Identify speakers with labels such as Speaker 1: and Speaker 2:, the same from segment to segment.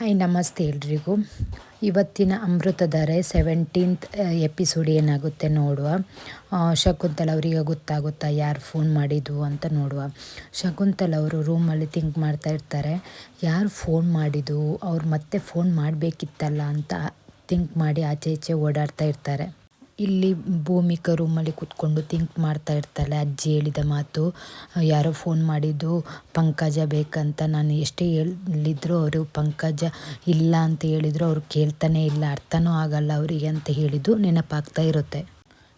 Speaker 1: Hi, ನಮಸ್ತೆ ಎಲ್ರಿಗೂ. ಇವತ್ತಿನ ಅಮೃತಧಾರೆ ಸೆವೆಂಟೀನ್ತ್ ಎಪಿಸೋಡ್ ಏನಾಗುತ್ತೆ ನೋಡುವ. ಶಕುಂತಲ ಅವರಿಗೆ ಗೊತ್ತಾಗುತ್ತಾ ಯಾರು ಫೋನ್ ಮಾಡಿದ್ವು ಅಂತ ನೋಡುವ. ಶಕುಂತಲ ಅವರು ರೂಮಲ್ಲಿ ಥಿಂಕ್ ಮಾಡ್ತಾ ಇರ್ತಾರೆ. ಯಾರು ಫೋನ್ ಮಾಡಿದ್ದು, ಅವ್ರು ಮತ್ತೆ ಫೋನ್ ಮಾಡಬೇಕಿತ್ತಲ್ಲ ಅಂತ ಥಿಂಕ್ ಮಾಡಿ ಆಚೆ ಈಚೆ ಓಡಾಡ್ತಾ ಇರ್ತಾರೆ. ಇಲ್ಲಿ ಭೂಮಿಕಾ ರೂಮಲ್ಲಿ ಕೂತ್ಕೊಂಡು ಥಿಂಕ್ ಮಾಡ್ತಾ ಇರ್ತಾಳೆ. ಅಜ್ಜಿ ಹೇಳಿದ ಮಾತು ಯಾರೋ ಫೋನ್ ಮಾಡಿದ್ದು, ಪಂಕಜ ಬೇಕಂತ ನಾನು ಎಷ್ಟೇ ಹೇಳಿದ್ರು ಅವರು ಪಂಕಜ ಇಲ್ಲ ಅಂತ ಹೇಳಿದ್ರು, ಅವ್ರು ಕೇಳ್ತಾನೆ ಇಲ್ಲ, ಅರ್ಥನೂ ಆಗಲ್ಲ ಅವರಿಗೆ ಅಂತ ಹೇಳಿದ್ದು ನೆನಪಾಗ್ತಾ ಇರುತ್ತೆ.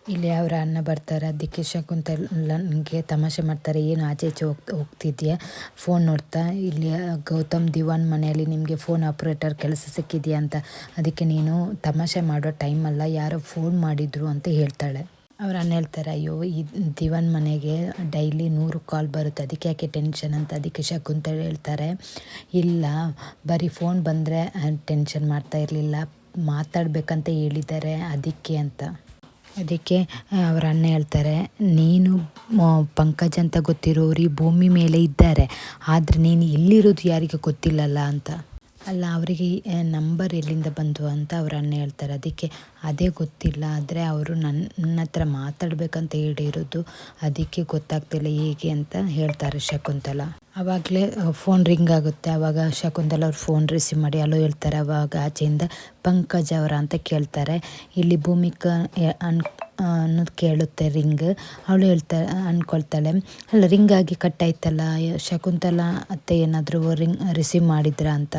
Speaker 1: ಇಲ್ಲಿ ಅವರ ಅಣ್ಣ ಬರ್ತಾರೆ. ಅದಕ್ಕೆ ಶಕುಂತಲನಿಗೆ ತಮಾಷೆ ಮಾಡ್ತಾರೆ. ಏನು ಆಚೆ ಈಚೆ ಹೋಗ್ತಾ ಹೋಗ್ತಿದ್ಯಾ? ಫೋನ್ ನೋಡ್ತಾ, ಇಲ್ಲಿ ಗೌತಮ್ ದಿವಾನ್ ಮನೆಯಲ್ಲಿ ನಿಮಗೆ ಫೋನ್ ಆಪ್ರೇಟರ್ ಕೆಲಸ ಸಿಕ್ಕಿದೆಯಾ ಅಂತ. ಅದಕ್ಕೆ ನೀನು ತಮಾಷೆ ಮಾಡೋ ಟೈಮಲ್ಲ ಯಾರೋ ಫೋನ್ ಮಾಡಿದ್ರು ಅಂತ ಹೇಳ್ತಾಳೆ. ಅವ್ರ ಅಣ್ಣ ಹೇಳ್ತಾರೆ, ಅಯ್ಯೋ, ಈ ದಿವಾನ್ ಮನೆಗೆ ಡೈಲಿ ನೂರು ಕಾಲ್ ಬರುತ್ತೆ. ಅದಕ್ಕೆ ಯಾಕೆ ಟೆನ್ಷನ್ ಅಂತ? ಅದಕ್ಕೆ ಶಕುಂತಲ ಹೇಳ್ತಾರೆ, ಇಲ್ಲ, ಬರೀ ಫೋನ್ ಬಂದರೆ ಟೆನ್ಷನ್ ಮಾಡ್ತಾ ಇರಲಿಲ್ಲ. ಮಾತಾಡಬೇಕಂತ ಹೇಳಿದ್ದಾರೆ. ಅದಕ್ಕೆ ಅಂತ. ಅದಕ್ಕೆ ಅವ್ರ ಅಣ್ಣ ಹೇಳ್ತಾರೆ, ನೀನು ಪಂಕಜ್ ಅಂತ ಗೊತ್ತಿರೋರು ಈ ಭೂಮಿ ಮೇಲೆ ಇದ್ದಾರೆ. ಆದರೆ ನೀನು ಎಲ್ಲಿರೋದು ಯಾರಿಗೂ ಗೊತ್ತಿಲ್ಲಲ್ಲ ಅಂತ. ಅಲ್ಲ, ಅವರಿಗೆ ನಂಬರ್ ಎಲ್ಲಿಂದ ಬಂತು ಅಂತ ಅವ್ರ ಅಣ್ಣ ಹೇಳ್ತಾರೆ. ಅದಕ್ಕೆ ಅದೇ ಗೊತ್ತಿಲ್ಲ, ಆದರೆ ಅವರು ನನ್ನ ಹತ್ರ ಮಾತಾಡಬೇಕಂತ ಹೇಳಿರೋದು, ಅದಕ್ಕೆ ಗೊತ್ತಾಗ್ತಿಲ್ಲ ಹೇಗೆ ಅಂತ ಹೇಳ್ತಾರೆ ಶಕುಂತಲ. ಆವಾಗಲೇ ಫೋನ್ ರಿಂಗ್ ಆಗುತ್ತೆ. ಆವಾಗ ಶಕುಂತಲ ಅವ್ರು ಫೋನ್ ರಿಸೀವ್ ಮಾಡಿ ಅಲ್ಲೂ ಹೇಳ್ತಾರೆ. ಅವಾಗ ಆಚೆಯಿಂದ ಪಂಕಜ್ ಅವರ ಅಂತ ಕೇಳ್ತಾರೆ. ಇಲ್ಲಿ ಭೂಮಿಕಾ ಅನ್ ಅನ್ನೋದು ಕೇಳುತ್ತೆ ರಿಂಗ್ ಅವಳು ಹೇಳ್ತಾ ಅಂದ್ಕೊಳ್ತಾಳೆ ಅಲ್ಲ ರಿಂಗ್ ಆಗಿ ಕಟ್ಟಾಯ್ತಲ್ಲ ಶಕುಂತಲ ಅತ್ತೆ ಏನಾದರೂ ರಿಂಗ್ ರಿಸೀವ್ ಮಾಡಿದ್ರಾ ಅಂತ?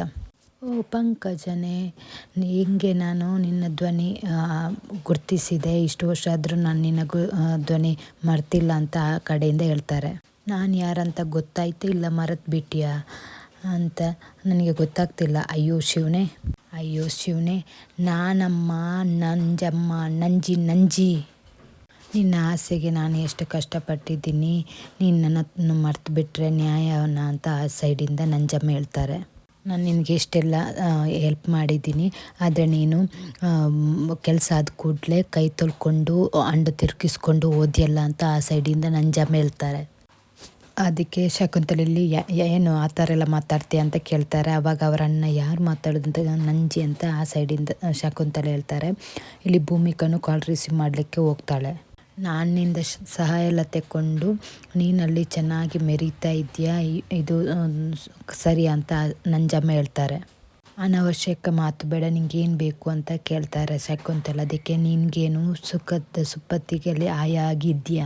Speaker 1: ಪಂಕಜನೇ ಹಿಂಗೆ ನಾನು ನಿನ್ನ ಧ್ವನಿ ಗುರ್ತಿಸಿದೆ. ಇಷ್ಟು ವರ್ಷ ಆದರೂ ನಾನು ನಿನ್ನ ಗು ಧ್ವನಿ ಮರ್ತಿಲ್ಲ ಅಂತ ಆ ಕಡೆಯಿಂದ ಹೇಳ್ತಾರೆ. ನಾನು ಯಾರಂತ ಗೊತ್ತಾಯ್ತು ಇಲ್ಲ, ಮರೆತು ಬಿಟ್ಟಿಯಾ ಅಂತ ನನಗೆ ಗೊತ್ತಾಗ್ತಿಲ್ಲ. ಅಯ್ಯೋ ಶಿವನೇ ಅಯ್ಯೋ ಶಿವನೇ, ನಾನಮ್ಮ, ನಂಜಮ್ಮ, ನಂಜಿ ನಂಜಿ. ನಿನ್ನ ಆಸೆಗೆ ನಾನು ಎಷ್ಟು ಕಷ್ಟಪಟ್ಟಿದ್ದೀನಿ. ನೀನು ಮರ್ತು ಬಿಟ್ಟರೆ ನ್ಯಾಯವನ್ನ ಅಂತ ಆ ಸೈಡಿಂದ ನಂಜಮ್ಮ ಹೇಳ್ತಾರೆ. ನಾನು ನಿನಗೆ ಇಷ್ಟೆಲ್ಲ ಹೆಲ್ಪ್ ಮಾಡಿದ್ದೀನಿ. ಆದರೆ ನೀನು ಕೆಲಸ ಆದ ಕೂಡಲೇ ಕೈ ತೊಳ್ಕೊಂಡು, ಅಂಡ ತಿರುಗಿಸ್ಕೊಂಡು ಓದಿಯಲ್ಲ ಅಂತ ಆ ಸೈಡಿಂದ ನಂಜ ಹೇಳ್ತಾರೆ ಅದಕ್ಕೆ ಶಕುಂತಲಲ್ಲಿ ಏನು ಆ ಥರ ಎಲ್ಲ ಮಾತಾಡ್ತೀಯ ಅಂತ ಕೇಳ್ತಾರೆ. ಆವಾಗ ಅವರ ಅಣ್ಣ ಯಾರು ಮಾತಾಡೋದಂತ ನಂಜಿ ಅಂತ ಆ ಸೈಡಿಂದ ಶಕುಂತಲೆ ಹೇಳ್ತಾರೆ. ಇಲ್ಲಿ ಭೂಮಿಕನು ಕಾಲ್ ರಿಸೀವ್ ಮಾಡಲಿಕ್ಕೆ ಹೋಗ್ತಾಳೆ. ನಾನಿಂದ ಸಹಾಯ ಎಲ್ಲ ತೆಕ್ಕೊಂಡು ನೀನಲ್ಲಿ ಚೆನ್ನಾಗಿ ಮೆರೀತಾ ಇದೆಯಾ ಇದು ಸರಿ ಅಂತ ನಂಜಮ್ಮ ಹೇಳ್ತಾರೆ. ಅನವಶ್ಯಕ ಮಾತು ಬೇಡ, ನಿಂಗೇನು ಬೇಕು ಅಂತ ಕೇಳ್ತಾರೆ ಶಕುಂತಲ ಅದಕ್ಕೆ ನಿನಗೇನು ಸುಖದ ಸುಪ್ಪತ್ತಿಗೆಲ್ಲಿ ಆಯ ಆಗಿದೆಯಾ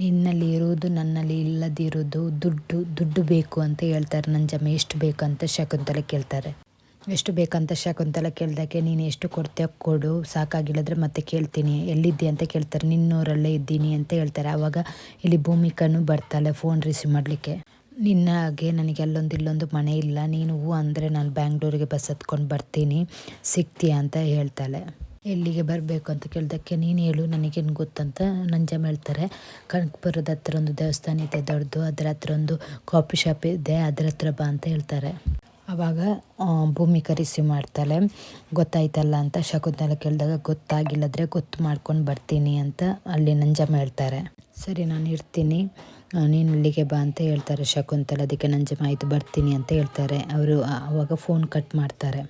Speaker 1: ನಿನ್ನಲ್ಲಿ ಇರುವುದು ನನ್ನಲ್ಲಿ ಇಲ್ಲದಿರೋದು ದುಡ್ಡು ದುಡ್ಡು ಬೇಕು ಅಂತ ಹೇಳ್ತಾರೆ ನಂಜಮ್ಮ. ಎಷ್ಟು ಬೇಕು ಅಂತ ಶಕುಂತಲೆ ಕೇಳ್ತಾರೆ. ಎಷ್ಟು ಬೇಕಂತ ಶಕುಂತಲ ಕೇಳ್ದಕ್ಕೆ, ನೀನು ಎಷ್ಟು ಕೊಡ್ತೀಯ ಕೊಡು ಸಾಕಾಗಿಲ್ಲದ್ರೆ ಮತ್ತೆ ಕೇಳ್ತೀನಿ. ಎಲ್ಲಿದ್ದೆ ಅಂತ ಕೇಳ್ತಾರೆ. ನಿನ್ನೂರಲ್ಲೇ ಇದ್ದೀನಿ ಅಂತ ಹೇಳ್ತಾರೆ. ಆವಾಗ ಇಲ್ಲಿ ಭೂಮಿಕನು ಬರ್ತಾಳೆ ಫೋನ್ ರಿಸೀವ್ ಮಾಡಲಿಕ್ಕೆ. ನಿನ್ನ ಹಾಗೆ ನನಗೆ ಅಲ್ಲೊಂದು ಇಲ್ಲೊಂದು ಮನೆ ಇಲ್ಲ. ನೀನು ಹೂ ಅಂದರೆ ನಾನು ಬ್ಯಾಂಗ್ಳೂರಿಗೆ ಬಸ್ ಹತ್ಕೊಂಡು ಬರ್ತೀನಿ. ಸಿಗ್ತೀಯಾ ಅಂತ ಹೇಳ್ತಾಳೆ. ಎಲ್ಲಿಗೆ ಬರಬೇಕು ಅಂತ ಕೇಳಿದಕ್ಕೆ, ನೀನು ಹೇಳು, ನನಗೇನು ಗೊತ್ತಂತ ನಂಜಮ್ಮ ಹೇಳ್ತಾರೆ. ಕನಕಪುರದ ಹತ್ರ ಒಂದು ದೇವಸ್ಥಾನ ಇದೆ ದೊಡ್ಡದು. ಅದರ ಹತ್ರ ಒಂದು ಕಾಫಿ ಶಾಪ್ ಇದೆ. ಅದರ ಹತ್ರ ಬಾ ಅಂತ ಹೇಳ್ತಾರೆ. ಆವಾಗ ಭೂಮಿ ರಿಸೀವ್ ಮಾಡ್ತಾಳೆ. ಗೊತ್ತಾಯ್ತಲ್ಲ ಅಂತ ಶಕುಂತಲ ಕೇಳಿದಾಗ, ಗೊತ್ತಾಗಿಲ್ಲದ್ರೆ ಗೊತ್ತು ಮಾಡ್ಕೊಂಡು ಬರ್ತೀನಿ ಅಂತ ಅಲ್ಲಿ ನಂಜಮ್ಮ ಹೇಳ್ತಾರೆ. ಸರಿ, ನಾನು ಇರ್ತೀನಿ. ನೀನು ಇಲ್ಲಿಗೆ ಬಾ ಅಂತ ಹೇಳ್ತಾರೆ ಶಕುಂತಲ. ಅದಕ್ಕೆ ನಂಜಮ್ಮ, ಆಯಿತು, ಬರ್ತೀನಿ ಅಂತ ಹೇಳ್ತಾರೆ. ಅವರು ಆವಾಗ ಫೋನ್ ಕಟ್ ಮಾಡ್ತಾರೆ.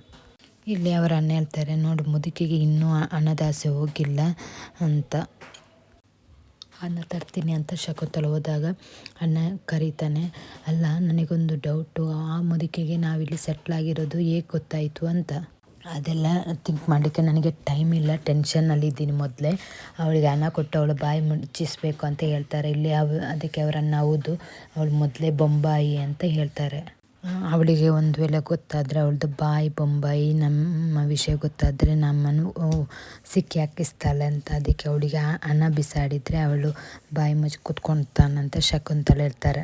Speaker 1: ಇಲ್ಲಿ ಅವರ ಅಣ್ಣ ಹೇಳ್ತಾರೆ, ನೋಡು, ಮುದುಕಿಗೆ ಇನ್ನೂ ಹಣದಾಸೆ ಹೋಗಿಲ್ಲ ಅಂತ. ಅನ್ನ ತರ್ತೀನಿ ಅಂತ ಶಕುಂತಲ ಹೋದಾಗ ಅಣ್ಣ ಕರೀತಾನೆ, ಅಲ್ಲ, ನನಗೊಂದು ಡೌಟು ಆ ಮುದುಕಿಗೆ ನಾವಿಲ್ಲಿ ಸೆಟ್ಲ್ ಆಗಿರೋದು ಹೇಗೆ ಗೊತ್ತಾಯಿತು ಅಂತ. ಅದೆಲ್ಲ ಥಿಂಕ್ ಮಾಡಲಿಕ್ಕೆ ನನಗೆ ಟೈಮ್ ಇಲ್ಲ ಟೆನ್ಷನ್ನಲ್ಲಿದ್ದೀನಿ ಮೊದಲೇ. ಅವಳಿಗೆ ಹಣ ಕೊಟ್ಟು ಅವಳು ಬಾಯಿ ಮುಚ್ಚಿಸ್ಬೇಕು ಅಂತ ಹೇಳ್ತಾರೆ. ಇಲ್ಲಿ ಅವ, ಅದಕ್ಕೆ ಅವರನ್ನು ಹೌದು, ಅವಳು ಮೊದಲೇ ಬೊಂಬಾಯಿ ಅಂತ ಹೇಳ್ತಾರೆ. ಅವಳಿಗೆ ಒಂದು ವೇಳೆ ಗೊತ್ತಾದರೆ ಅವಳದು ಬಾಯಿ ಬೊಂಬಾಯಿ, ನಮ್ಮ ವಿಷಯ ಗೊತ್ತಾದರೆ ನಮ್ಮನ್ನು ಸಿಕ್ಕಿ ಹಾಕಿಸ್ತಾಳೆ ಅಂತ. ಅದಕ್ಕೆ ಅವಳಿಗೆ ಹಣ ಬಿಸಾಡಿದರೆ ಅವಳು ಬಾಯಿ ಮುಚ್ಚಿ ಕೂತ್ಕೊಳ್ತಾನಂತ ಶಕುಂತಲ ಇರ್ತಾರೆ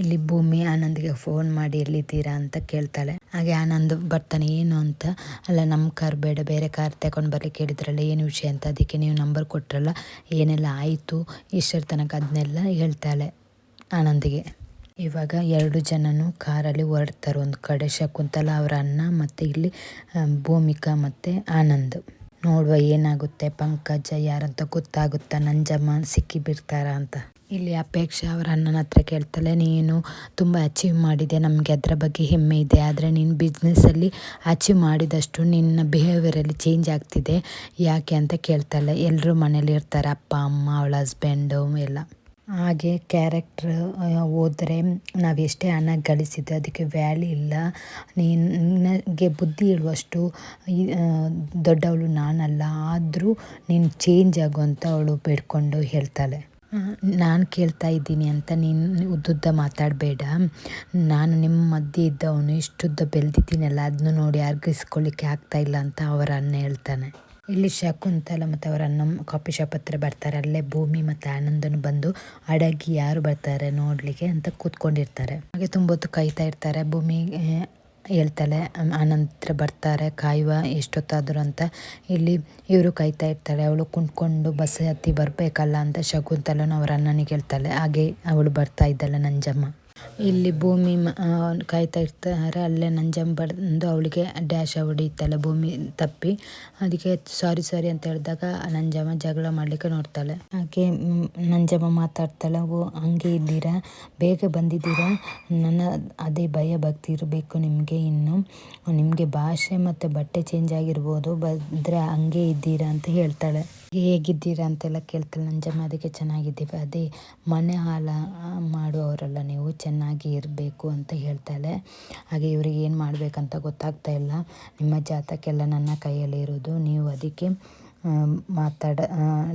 Speaker 1: ಇಲ್ಲಿ ಭೂಮಿ ಆನಂದ್ಗೆ ಫೋನ್ ಮಾಡಿ ಎಲ್ಲಿದ್ದೀರಾ ಅಂತ ಕೇಳ್ತಾಳೆ. ಹಾಗೆ ಆನಂದ್ ಬರ್ತಾನೆ, ಏನು ಅಂತ? ಅಲ್ಲ, ನಮ್ಮ ಕಾರ್ ಬೇಡ, ಬೇರೆ ಕಾರ್ ತಗೊಂಡು ಬರಲಿ ಹೇಳಿದ್ರಲ್ಲ ಏನು ವಿಷಯ ಅಂತ? ಅದಕ್ಕೆ ನೀವು ನಂಬರ್ ಕೊಟ್ಟರಲ್ಲ ಏನೆಲ್ಲ ಆಯಿತು ಇಷ್ಟರ ತನಕ ಅದನ್ನೆಲ್ಲ ಹೇಳ್ತಾಳೆ ಆನಂದಿಗೆ. ಇವಾಗ ಎರಡು ಜನನು ಕಾರಲ್ಲಿ ಹೊರಡ್ತಾರೆ. ಒಂದು ಕಡೆ ಶಕುಂತಲ ಅವರ ಅಣ್ಣ ಮತ್ತೆ ಇಲ್ಲಿ ಭೂಮಿಕಾ ಮತ್ತೆ ಆನಂದ್. ನೋಡುವ ಏನಾಗುತ್ತೆ. ಪಂಕಜ ಯಾರಂತ ಗೊತ್ತಾಗುತ್ತಾ? ನಂಜಮ್ಮ ಸಿಕ್ಕಿ ಬಿಡ್ತಾರ ಅಂತ. ಇಲ್ಲಿ ಅಪೇಕ್ಷೆ ಅವರ ಅಣ್ಣನ ಹತ್ರ ಕೇಳ್ತಾಳೆ, ನೀನು ತುಂಬ ಅಚೀವ್ ಮಾಡಿದೆ. ನಮಗೆ ಅದರ ಬಗ್ಗೆ ಹೆಮ್ಮೆ ಇದೆ. ಆದರೆ ನೀನು ಬಿಸ್ನೆಸ್ಸಲ್ಲಿ ಅಚೀವ್ ಮಾಡಿದಷ್ಟು ನಿನ್ನ ಬಿಹೇವಿಯರಲ್ಲಿ ಚೇಂಜ್ ಆಗ್ತಿದೆ. ಯಾಕೆ? ಅಂತ ಕೇಳ್ತಾಳೆ. ಎಲ್ಲರೂ ಮನೇಲಿ ಇರ್ತಾರೆ. ಅಪ್ಪ, ಅಮ್ಮ, ಅವಳ ಹಸ್ಬೆಂಡು ಎಲ್ಲ. ಹಾಗೆ ಕ್ಯಾರೆಕ್ಟ್ರ್ ಹೋದರೆ ನಾವು ಎಷ್ಟೇ ಹಣ ಗಳಿಸಿದ್ದೆ ಅದಕ್ಕೆ ವ್ಯಾಲ್ಯೂ ಇಲ್ಲ. ನೀನು, ನಿನಗೆ ಬುದ್ಧಿ ಹೇಳುವಷ್ಟು ದೊಡ್ಡವಳು ನಾನಲ್ಲ, ಆದರೂ ನೀನು ಚೇಂಜ್ ಆಗು ಅವಳು ಬೇಡ್ಕೊಂಡು ಹೇಳ್ತಾಳೆ. ನಾನು ಕೇಳ್ತಾ ಇದ್ದೀನಿ ಅಂತ ನೀನು ಉದ್ದುದ್ದ ಮಾತಾಡಬೇಡ. ನಾನು ನಿಮ್ಮ ಮಧ್ಯೆ ಇದ್ದವನು ಇಷ್ಟುದ್ದ ಬೆಳೆದಿದ್ದೀನಲ್ಲ ಅದನ್ನು ನೋಡಿ ಅರ್ಗಿಸ್ಕೊಳ್ಳಿಕ್ಕೆ ಆಗ್ತಾ ಇಲ್ಲ ಅಂತ ಅವರ ಅಣ್ಣ ಹೇಳ್ತಾನೆ. ಇಲ್ಲಿ ಶಕುಂತಲ ಮತ್ತು ಅವರ ಅಣ್ಣ ಕಾಫಿ ಶಾಪ್ ಹತ್ರ ಬರ್ತಾರೆ. ಅಲ್ಲೇ ಭೂಮಿ ಮತ್ತು ಆನಂದನು ಬಂದು ಅಡಗಿ ಯಾರು ಬರ್ತಾರೆ ನೋಡಲಿಕ್ಕೆ ಅಂತ ಕೂತ್ಕೊಂಡಿರ್ತಾರೆ. ಹಾಗೆ ತುಂಬ ಹೊತ್ತು ಕಾಯ್ತಾ ಇರ್ತಾರೆ. ಭೂಮಿ ಹೇಳ್ತಾಳೆ ಆನಂತರ ಬರ್ತಾರೆ, ಕಾಯುವ ಎಷ್ಟೊತ್ತಾದರೂ ಅಂತ. ಇಲ್ಲಿ ಇವರು ಕಾಯ್ತಾ ಇರ್ತಾಳೆ ಅವಳು ಕುಂತ್ಕೊಂಡು ಬಸ್ ಹತ್ತಿ ಬರಬೇಕಲ್ಲ ಅಂತ ಶಕುಂತಲನು ಅವರ ಅಣ್ಣನಿಗೆ ಹೇಳ್ತಾಳೆ. ಹಾಗೆ ಅವಳು ಬರ್ತಾ ಇದ್ದಾಳೆ ನಂಜಮ್ಮ. ಇಲ್ಲಿ ಭೂಮಿ ಕಾಯ್ತಾ ಇರ್ತಾರೆ ಅಲ್ಲೇ ನಂಜಮ್ಮ ಅವಳಿಗೆ ಡ್ಯಾಶ ಹೊಡಿತಾಳೆ ಭೂಮಿ ತಪ್ಪಿ. ಅದಕ್ಕೆ ಸಾರಿ ಸಾರಿ ಅಂತ ಹೇಳಿದಾಗ ನಂಜಮ್ಮ ಜಗಳ ಮಾಡ್ಲಿಕ್ಕೆ ನೋಡ್ತಾಳೆ. ಹಾಗೆ ನಂಜಮ್ಮ ಮಾತಾಡ್ತಾಳೆ, ಓ, ಹಂಗೆ ಇದ್ದೀರಾ? ಬೇಗ ಬಂದಿದ್ದೀರಾ? ನನ್ನ ಅದೇ ಭಯ, ಭಕ್ತಿ ಇರಬೇಕು ನಿಮಗೆ ಇನ್ನು. ನಿಮಗೆ ಭಾಷೆ ಮತ್ತು ಬಟ್ಟೆ ಚೇಂಜ್ ಆಗಿರ್ಬೋದು, ಬಂದರೆ ಹಂಗೆ ಇದ್ದೀರಾ ಅಂತ ಹೇಳ್ತಾಳೆ. ಹೇಗಿದ್ದೀರಾ ಅಂತೆಲ್ಲ ಕೇಳ್ತಾಳೆ ನಂಜಮ್ಮ ಅದಕ್ಕೆ ಚೆನ್ನಾಗಿದ್ದೀವಿ. ಅದೇ ಮನೆ ಹಾಲ ಮಾಡುವವರಲ್ಲ ನೀವು, ಚೆನ್ನಾಗಿ ಇರಬೇಕು ಅಂತ ಹೇಳ್ತಾಳೆ ಹಾಗೆ ಇವರಿಗೆ ಏನು ಮಾಡಬೇಕಂತ ಗೊತ್ತಾಗ್ತಾ ಇಲ್ಲ. ನಿಮ್ಮ ಜಾತಕ್ಕೆಲ್ಲ ನನ್ನ ಕೈಯಲ್ಲಿ ಇರೋದು ನೀವು ಅದಕ್ಕೆ ಮಾತಾಡ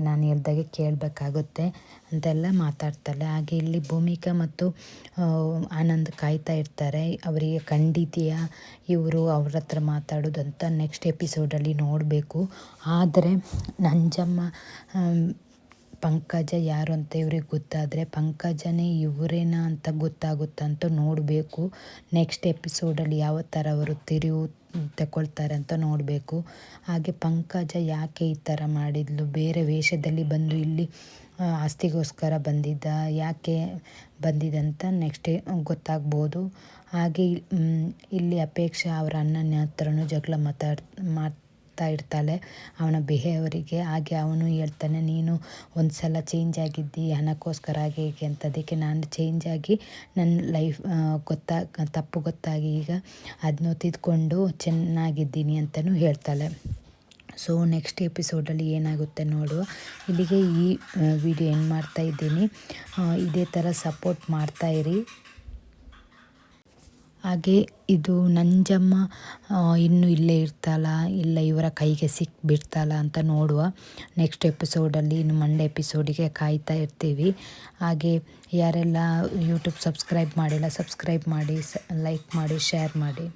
Speaker 1: ನಾನು ಹೇಳ್ದಾಗೆ ಕೇಳಬೇಕಾಗುತ್ತೆ ಅಂತೆಲ್ಲ ಮಾತಾಡ್ತಾಳೆ. ಹಾಗೆ ಇಲ್ಲಿ ಭೂಮಿಕಾ ಮತ್ತು ಆನಂದ್ ಕಾಯ್ತಾ ಇರ್ತಾರೆ. ಅವರಿಗೆ ಖಂಡಿತೀಯ ಇವರು ಅವ್ರ ಹತ್ರ ಮಾತಾಡೋದಂತ ನೆಕ್ಸ್ಟ್ ಎಪಿಸೋಡಲ್ಲಿ ನೋಡಬೇಕು. ಆದರೆ ನಂಜಮ್ಮ ಪಂಕಜ ಯಾರು ಅಂತ ಇವ್ರಿಗೆ ಗೊತ್ತಾದರೆ ಪಂಕಜನೇ ಇವರೇನಾ ಅಂತ ಗೊತ್ತಾಗುತ್ತಂತ ನೋಡಬೇಕು. ನೆಕ್ಸ್ಟ್ ಎಪಿಸೋಡಲ್ಲಿ ಯಾವ ಥರ ಅವರು ತಿರುವು ತಗೊಳ್ತಾರೆ ಅಂತ ನೋಡಬೇಕು. ಹಾಗೆ ಪಂಕಜ ಯಾಕೆ ಈ ಥರ ಮಾಡಿದ್ಲು? ಬೇರೆ ವೇಷದಲ್ಲಿ ಬಂದು ಇಲ್ಲಿ ಆಸ್ತಿಗೋಸ್ಕರ ಬಂದಿದ್ದ, ಯಾಕೆ ಬಂದಿದ್ದಂತ ನೆಕ್ಸ್ಟ್ ಗೊತ್ತಾಗ್ಬೋದು. ಹಾಗೆ ಇಲ್ಲಿ ಅಪೇಕ್ಷೆ ಅವರ ಅಣ್ಣನ ಹತ್ರನೂ ಜಗಳ ಮಾತಾಡ್, ಮಾತು ಇರ್ತಾಳೆ. ಅವನ ಬಿಹೇವರಿಗೆ ಹಾಗೆ ಅವನು ಹೇಳ್ತಾನೆ, ನೀನು ಒಂದು ಸಲ ಚೇಂಜ್ ಆಗಿದ್ದಿ, ಹಣಕ್ಕೋಸ್ಕರ ಹಾಗೆ ಹೀಗೆ ಅಂತ. ಅದಕ್ಕೆ ನಾನು ಚೇಂಜ್ ಆಗಿ ನನ್ನ ಲೈಫ್ ಗೊತ್ತಾಗ ತಪ್ಪು ಗೊತ್ತಾಗಿ ಈಗ ಅದನ್ನು ತಿದ್ಕೊಂಡು ಚೆನ್ನಾಗಿದ್ದೀನಿ ಅಂತಲೂ ಹೇಳ್ತಾಳೆ. ಸೊ ನೆಕ್ಸ್ಟ್ ಎಪಿಸೋಡಲ್ಲಿ ಏನಾಗುತ್ತೆ ನೋಡುವ. ಇಲ್ಲಿಗೆ ಈ ವಿಡಿಯೋ ಏನು ಮಾಡ್ತಾ ಇದ್ದೀನಿ. ಇದೇ ಥರ ಸಪೋರ್ಟ್ ಮಾಡ್ತಾಯಿರಿ ಹಾಗೆ ಇದು ನಂಜಮ್ಮ ಇನ್ನೂ ಇಲ್ಲೇ ಇರ್ತಾಳ, ಇಲ್ಲ ಇವರ ಕೈಗೆ ಸಿಕ್ಬಿಡ್ತಾಳ ಅಂತ ನೋಡುವ ನೆಕ್ಸ್ಟ್ ಎಪಿಸೋಡಲ್ಲಿ ಇನ್ನು ಮಂಡೆ ಎಪಿಸೋಡಿಗೆ ಕಾಯ್ತಾ ಇರ್ತೀವಿ. ಹಾಗೆ ಯಾರೆಲ್ಲ ಯೂಟ್ಯೂಬ್ ಸಬ್ಸ್ಕ್ರೈಬ್ ಮಾಡಿಲ್ಲ ಸಬ್ಸ್ಕ್ರೈಬ್ ಮಾಡಿ, ಸ ಲೈಕ್ ಮಾಡಿ ಶೇರ್ ಮಾಡಿ.